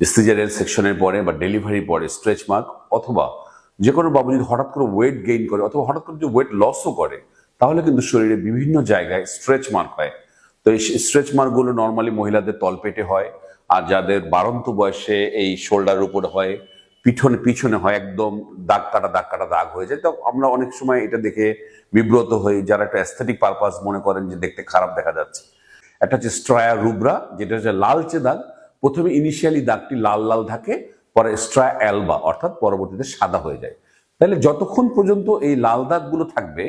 সিজারিয়াল সেকশনের পরে বা ডেলিভারির পরে স্ট্রেচ মার্ক অথবা যে কোনো বাবু যদি হঠাৎ করে ওয়েট গেইন করে অথবা হঠাৎ করে যদি ওয়েট লসও করে, তাহলে কিন্তু শরীরে বিভিন্ন জায়গায় স্ট্রেচ মার্ক হয়। তো এই স্ট্রেচ মার্কগুলো নর্মালি মহিলাদের তলপেটে হয় আর যাদের বাড়ন্ত বয়সে এই শোল্ডার উপর হয় পিছনে পিছনে হয়, একদম দাগ কাটা দাগ কাটা, দাগ হয়ে যায়। তো আমরা অনেক সময় এটা দেখে বিব্রত হই, যারা একটা অ্যাস্থেটিক পারপাস মনে করেন যে দেখতে খারাপ দেখা যাচ্ছে। একটা হচ্ছে স্ট্রায়া রুবরা যেটা হচ্ছে লালচে দাগ প্রথমে ইনিশিয়ালি দাগটি লাল লাল থাকে, পরে স্ট্রা অ্যালবা, অর্থাৎ পরবর্তীতে সাদা হয়ে যায়। তাহলে যতক্ষণ পর্যন্ত এই লাল দাগগুলো থাকবে,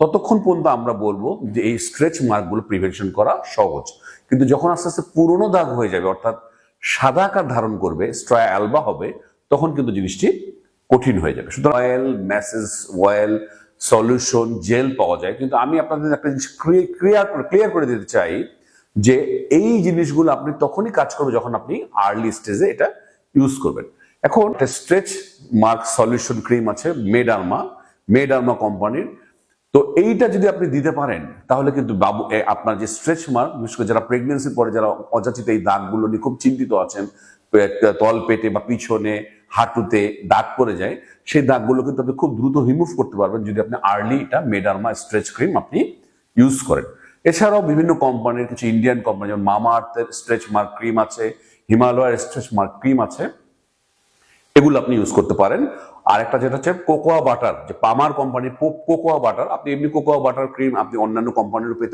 ততক্ষণ পর্যন্ত আমরা বলব যে এই স্ট্রেচ মার্কগুলো প্রিভেনশন করা সহজ। কিন্তু যখন আস্তে আস্তে পুরনো দাগ হয়ে যাবে, অর্থাৎ সাদা আকার ধারণ করবে স্ট্রায়া অ্যালবা হবে, তখন কিন্তু জিনিসটি কঠিন হয়ে যাবে। সুতরাং oil massage oil solution gel পাওয়া যায়। কিন্তু আমি আপনাদের একটা জিনিস ক্লিয়ার করে দিতে চাই যে এই জিনিসগুলো আপনি তখনই কাজ করবে যখন আপনি আর্লি স্টেজে এটা ইউজ করবেন। এখন স্ট্রেচ মার্ক সলিউশন ক্রিম আছে মেডার্মা মেডার্মা কোম্পানির। তো এইটা যদি আপনি দিতে পারেন, তাহলে কিন্তু বাবু আপনার যে স্ট্রেচ মার্ক বিশেষ করে যারা প্রেগনেন্সির পরে যারা অযাচিত এই দাগগুলো নিয়ে খুব চিন্তিত আছেন তল পেটে বা পিছনে, হাঁটুতে দাগ পড়ে যায়, সেই দাগগুলো কিন্তু আপনি খুব দ্রুত রিমুভ করতে পারবেন যদি আপনি আর্লি এটা মেডার্মা স্ট্রেচ ক্রিম আপনি ইউজ করেন। এছাড়াও বিভিন্ন কোম্পানির কিছু ইন্ডিয়ান কোম্পানি যেমন মামা আর্থের স্ট্রেচ মার্ক ক্রিম আছে হিমালয়ের স্ট্রেচ মার্ক ক্রিম আছে, এগুলো আপনি ইউজ করতে পারেন। আর একটা যেটা হচ্ছে কোকোয়া বাটার, যে পামার কোম্পানির কোকোয়া বাটার, আপনি এমনি কোকোয়া বাটার ক্রিম আপনি অন্যান্য কোম্পানির পেতে